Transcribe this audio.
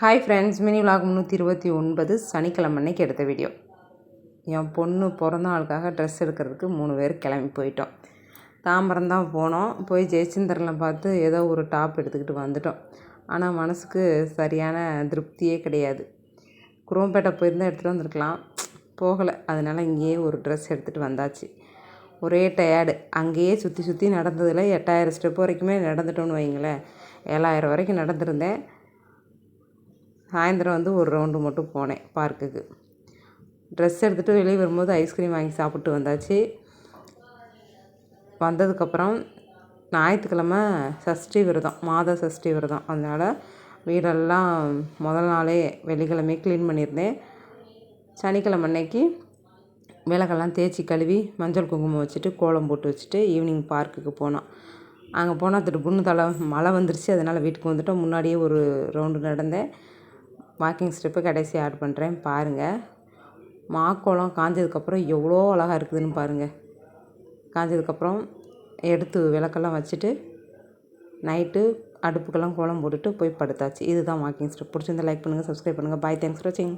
Hi friends mini vlog முந்நூற்றி இருபத்தி ஒன்பது சனிக்கிழமை அன்னைக்கு எடுத்த வீடியோ என் பொண்ணு பிறந்த நாளுக்காக ட்ரெஸ் எடுக்கிறதுக்கு மூணு பேர் கிளம்பி போயிட்டோம். தாம்பரம் தான் போனோம். போய் ஜெயச்சந்திரனில் பார்த்து ஏதோ ஒரு டாப் எடுத்துக்கிட்டு வந்துட்டோம். ஆனால் மனசுக்கு சரியான திருப்தியே கிடையாது. குரோம்பேட்டை போயிருந்தால் எடுத்துகிட்டு வந்திருக்கலாம். போகலை. அதனால் இங்கேயே ஒரு ட்ரெஸ் எடுத்துகிட்டு வந்தாச்சு. ஒரே டயர்டு அங்கேயே சுற்றி சுற்றி நடந்ததில் எட்டாயிரம் ஸ்டெப் வரைக்குமே நடந்துட்டோன்னு வைங்களேன் ஏழாயிரம் வரைக்கும் நடந்திருந்தேன். சாயந்தரம் வந்து ஒரு ரவுண்டு மட்டும் போனேன் பார்க்குக்கு. ட்ரெஸ் எடுத்துகிட்டு வெளியே வரும்போது ஐஸ்கிரீம் வாங்கி சாப்பிட்டு வந்தாச்சு. வந்ததுக்கப்புறம் ஞாயிற்றுக்கிழமை சஷ்டி விரதம் மாத சஷ்டி விரதம். அதனால் வீடெல்லாம் முதல் நாளே வெள்ளிக்கிழமையே க்ளீன் பண்ணியிருந்தேன். சனிக்கிழமை அன்னைக்கு விளக்கெல்லாம் தேய்ச்சி கழுவி மஞ்சள் குங்குமம் வச்சுட்டு கோலம் போட்டு வச்சுட்டு ஈவினிங் பார்க்குக்கு போனோம். அங்கே போனால் திட்டு தலை மழை வந்துருச்சு. அதனால் வீட்டுக்கு வந்துட்டோம். முன்னாடியே ஒரு ரவுண்டு நடந்தேன். வாக்கிங் ஸ்டெப்பு கடைசி ஆட் பண்ணுறேன் பாருங்கள் மாக்கோளம் காஞ்சதுக்கப்புறம் எவ்வளோ அழகாக இருக்குதுன்னு பாருங்கள் காஞ்சதுக்கப்புறம் எடுத்து விளக்கெல்லாம் வச்சுட்டு நைட்டு அடுப்புக்கெல்லாம் கோலம் போட்டுட்டு போய் படுத்தாச்சு. இதுதான் வாக்கிங் ஸ்டெப் பிடிச்சிருந்தா லைக் பண்ணுங்கள் சப்ஸ்கிரைப் பண்ணுங்கள் பாய் தேங்க்ஸ் ஃபார் வாட்சிங்